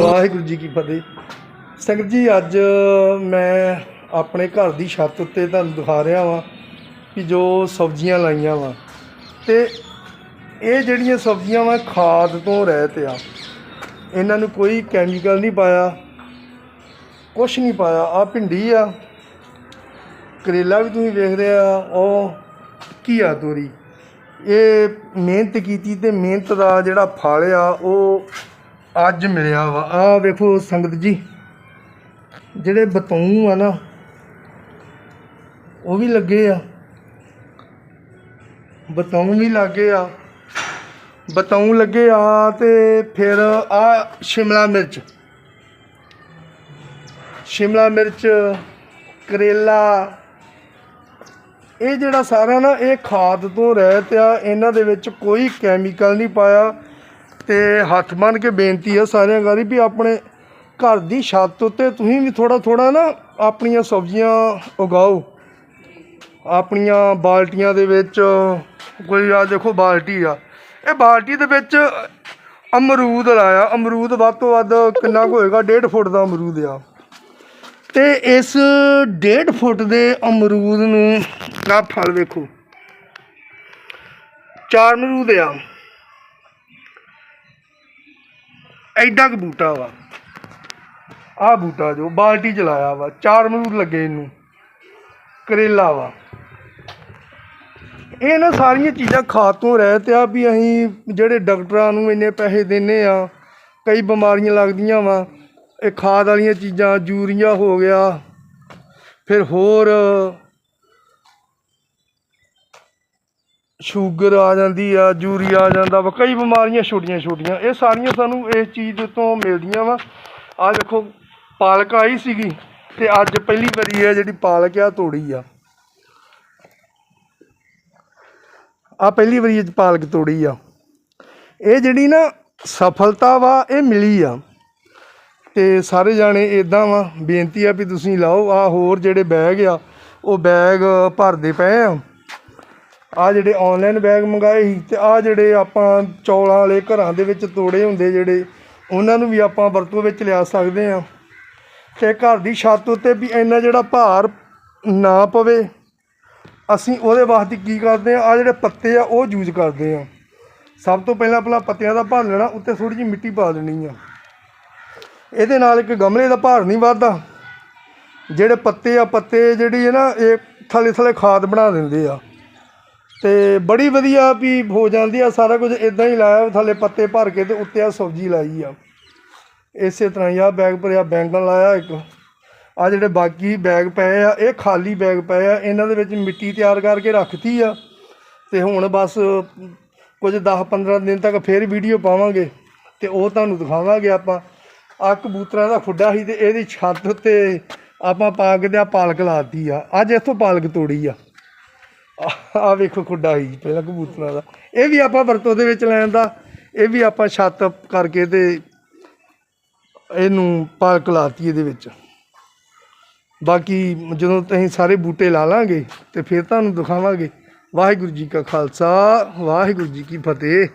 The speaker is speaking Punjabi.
ਵਾਹਿਗੁਰੂ ਜੀ ਕੀ ਫਤਿਹ। ਸੰਗਤ ਜੀ, ਅੱਜ ਮੈਂ ਆਪਣੇ ਘਰ ਦੀ ਛੱਤ ਉੱਤੇ ਤੁਹਾਨੂੰ ਦਿਖਾ ਰਿਹਾ ਵਾਂ ਕਿ ਜੋ ਸਬਜ਼ੀਆਂ ਲਾਈਆਂ ਵਾਂ। ਤੇ ਇਹ ਜਿਹੜੀਆਂ ਸਬਜ਼ੀਆਂ ਵਾਂ, ਖਾਦ ਤੋਂ ਰਹਿਤ ਆ। ਇਹਨਾਂ ਨੂੰ ਕੋਈ ਕੈਮੀਕਲ ਨਹੀਂ ਪਾਇਆ, ਕੁਛ ਨਹੀਂ ਪਾਇਆ। ਆ ਭਿੰਡੀ ਆ, ਕਰੇਲਾ ਵੀ ਤੁਸੀਂ ਵੇਖਦੇ ਆ, ਉਹ ਘੀਆ ਤੋਰੀ। ਇਹ ਮਿਹਨਤ ਕੀਤੀ ਤੇ ਮਿਹਨਤ ਦਾ ਜਿਹੜਾ ਫਲ ਆ, ਉਹ ਅੱਜ ਮਿਲਿਆ ਵਾ। ਆ ਵੇਖੋ ਸੰਗਤ ਜੀ, ਜਿਹੜੇ ਬਤੌਂ ਆ ਨਾ, ਉਹ ਵੀ ਲੱਗੇ ਆ। ਬਤੌਂ ਵੀ ਲੱਗੇ ਆ। ਬਤੌਂ ਲੱਗੇ ਆ ਤੇ ਫਿਰ ਆ ਸ਼ਿਮਲਾ ਮਿਰਚ। ਸ਼ਿਮਲਾ ਮਿਰਚ, ਕਰੇਲਾ ਇਹ ਜਿਹੜਾ ਸਾਰਾ ਨਾ, ਇਹ ਖਾਦ ਤੋਂ ਰਹਿਤ ਆ ਇਹਨਾਂ ਦੇ ਵਿੱਚ ਕੋਈ ਕੈਮੀਕਲ ਨਹੀਂ ਪਾਇਆ ਤੇ ਹੱਥ ਬੰਨ ਕੇ ਬੇਨਤੀ ਆ ਸਾਰਿਆਂ ਗਾਰੀ ਵੀ ਆਪਣੇ ਘਰ ਦੀ ਛੱਤ ਉੱਤੇ ਤੁਸੀਂ ਵੀ ਥੋੜਾ ਥੋੜਾ ਨਾ ਆਪਣੀਆਂ ਸਬਜ਼ੀਆਂ ਉਗਾਓ। ਆਪਣੀਆਂ ਬਾਲਟੀਆਂ ਦੇ ਵਿੱਚ, ਕੋਈ ਆ ਦੇਖੋ ਬਾਲਟੀ ਆ। ਇਹ ਬਾਲਟੀ ਦੇ ਵਿੱਚ ਅਮਰੂਦ ਲਾਇਆ। ਅਮਰੂਦ ਵੱਧ ਤੋਂ ਵੱਧ ਕਿੰਨਾ ਕੁ ਹੋਏਗਾ? 1.5 ਫੁੱਟ ਦਾ ਅਮਰੂਦ ਆ। ਤੇ ਇਸ 1.5 ਫੁੱਟ ਦੇ ਅਮਰੂਦ ਨੂੰ ਆ ਫਲ ਵੇਖੋ। ਚਾਰ ਅਮਰੂਦ ਆ। ਐਡਾ ਕੁ ਬੂਟਾ ਵਾ। ਆ ਬੂਟਾ ਜੋ ਬਾਲਟੀ ਚਲਾਇਆ ਵਾ। ਚਾਰ ਅਮਰੂਦ ਲੱਗੇ ਇਹਨੂੰ। ਕਰੇਲਾ ਵਾ। ਇਹ ਨਾ ਸਾਰੀਆਂ ਚੀਜ਼ਾਂ ਖਾਦ ਤੋਂ ਰਹਿਤ ਆ ਵੀ ਅਸੀਂ ਜਿਹੜੇ ਡਾਕਟਰਾਂ ਨੂੰ ਇੰਨੇ ਪੈਸੇ ਦਿੰਨੇ ਆ, ਕਈ ਬਿਮਾਰੀਆਂ ਲੱਗਦੀਆਂ ਵਾ। ਇਹ ਖਾਦ ਵਾਲੀਆਂ ਚੀਜ਼ਾਂ, ਯੂਰੀਆ ਹੋ ਗਿਆ, ਫਿਰ ਹੋਰ ਸ਼ੂਗਰ ਆ ਜਾਂਦੀ ਆ, ਯੂਰੀਆ ਆ ਜਾਂਦਾ ਵਾ, ਕਈ ਬਿਮਾਰੀਆਂ ਛੋਟੀਆਂ ਛੋਟੀਆਂ, ਇਹ ਸਾਰੀਆਂ ਸਾਨੂੰ ਇਸ ਚੀਜ਼ ਤੋਂ ਮਿਲਦੀਆਂ ਵਾ। ਆ ਦੇਖੋ, ਪਾਲਕ ਆਈ ਸੀਗੀ, ਤੇ ਅੱਜ ਪਹਿਲੀ ਵਾਰੀ ਹੈ ਜਿਹੜੀ ਪਾਲਕ ਆ, ਤੋੜੀ ਆ। ਆ ਪਹਿਲੀ ਵਾਰੀ ਅੱਜ ਪਾਲਕ ਤੋੜੀ ਆ। ਇਹ ਜਿਹੜੀ ਨਾ ਸਫਲਤਾ ਵਾ, ਇਹ ਮਿਲੀ ਆ। ਤੇ ਸਾਰੇ ਜਾਣੇ ਇਦਾਂ ਵਾ, ਬੇਨਤੀ ਆ ਵੀ ਤੁਸੀਂ ਲਾਓ ਆ ਹੋਰ ਜਿਹੜੇ ਬੈਗ ਆ, ਉਹ ਬੈਗ ਭਰਦੇ ਪਏ ਆ। ਆ ਜਿਹੜੇ ਆਨਲਾਈਨ ਬੈਗ ਮੰਗਾਏ ਸੀ ਤੇ ਆ ਜਿਹੜੇ ਆਪਾਂ ਚੌਲਾਂ ਵਾਲੇ ਘਰਾਂ ਦੇ ਵਿੱਚ ਤੋੜੇ ਹੁੰਦੇ ਜਿਹੜੇ, ਉਹਨਾਂ ਨੂੰ ਵੀ ਆਪਾਂ ਵਰਤੋਂ ਵਿੱਚ ਲਿਆ ਸਕਦੇ ਆ। ਤੇ ਘਰ ਦੀ ਛੱਤ ਉੱਤੇ ਵੀ ਇੰਨਾ ਜਿਹੜਾ ਭਾਰ ਨਾ ਪਵੇ, ਅਸੀਂ ਉਹਦੇ ਵਾਸਤੇ ਕੀ ਕਰਦੇ ਆ ਆ ਜਿਹੜੇ ਪੱਤੇ ਆ, ਉਹ ਯੂਜ਼ ਕਰਦੇ ਆ। ਸਭ ਤੋਂ ਪਹਿਲਾਂ ਪਹਿਲਾਂ ਪੱਤਿਆਂ ਦਾ ਭਰ ਲੈਣਾ, ਉੱਤੇ ਥੋੜੀ ਜਿਹੀ ਮਿੱਟੀ ਪਾ ਦੇਣੀ ਆ। ਇਹਦੇ ਨਾਲ ਇੱਕ ਗਮਲੇ ਦਾ ਭਾਰ ਨਹੀਂ ਵੱਧਦਾ। ਜਿਹੜੇ ਪੱਤੇ ਆ, ਪੱਤੇ ਜਿਹੜੀ ਹੈ ਨਾ, ਇਹ ਥੱਲੇ ਥੱਲੇ ਖਾਦ ਬਣਾ ਦਿੰਦੇ ਆ। ਤੇ ਬੜੀ ਵਧੀਆ ਵੀ ਹੋ ਜਾਂਦੀ ਆ, ਸਾਰਾ ਕੁਝ ਇਦਾਂ ਹੀ ਲਾਇਆ ਥੱਲੇ ਪੱਤੇ ਭਰ ਕੇ ਤੇ ਉੱਤੇ ਆ ਸਬਜ਼ੀ ਲਾਈ ਆ। ਇਸੇ ਤਰ੍ਹਾਂ ਹੀ ਆ ਬੈਗ ਭਰਿਆ ਬੈਂਗਣ ਲਾਇਆ ਇੱਕ। ਆ ਜਿਹੜੇ ਬਾਕੀ ਬੈਗ ਪਏ ਆ, ਇਹ ਖਾਲੀ ਬੈਗ ਪਏ ਆ, ਇਹਨਾਂ ਦੇ ਵਿੱਚ ਮਿੱਟੀ ਤਿਆਰ ਕਰਕੇ ਰੱਖਤੀ ਆ। ਤੇ ਹੁਣ ਬਸ ਕੁਝ 10-15 ਦਿਨ ਤੱਕ ਫੇਰ ਵੀਡੀਓ ਪਾਵਾਂਗੇ, ਤੇ ਉਹ ਤੁਹਾਨੂੰ ਦਿਖਾਵਾਂਗੇ ਆਪਾਂ। ਆ ਕਬੂਤਰਾਂ ਦਾ ਖੁੱਡਾ ਸੀ ਤੇ ਇਹਦੀ ਛੱਤ ਉੱਤੇ ਆਪਾਂ ਪਾ ਕੇ ਤੇ ਆ ਪਾਲਕ ਲਾਤੀ ਆ। ਅੱਜ ਇੱਥੋਂ ਪਾਲਕ ਤੋੜੀ ਆ। ਆ ਵੇਖੋ ਖੁੱਡਾ ਸੀ ਪਹਿਲਾਂ ਕਬੂਤਰਾਂ ਦਾ। ਇਹ ਵੀ ਆਪਾਂ ਵਰਤੋਂ ਦੇ ਵਿੱਚ ਲੈਣ ਦਾ। ਇਹ ਵੀ ਆਪਾਂ ਛੱਤ ਕਰਕੇ ਤੇ ਇਹਨੂੰ ਪਾਲਕ ਲਾਤੀ ਇਹਦੇ ਵਿੱਚ। ਬਾਕੀ ਜਦੋਂ ਤੁਸੀਂ ਸਾਰੇ ਬੂਟੇ ਲਾ ਲਾਂਗੇ ਤੇ ਫਿਰ ਤੁਹਾਨੂੰ ਦਿਖਾਵਾਂਗੇ। ਵਾਹਿਗੁਰੂ ਜੀ ਕਾ ਖਾਲਸਾ, ਵਾਹਿਗੁਰੂ ਜੀ ਕੀ ਫਤਿਹ।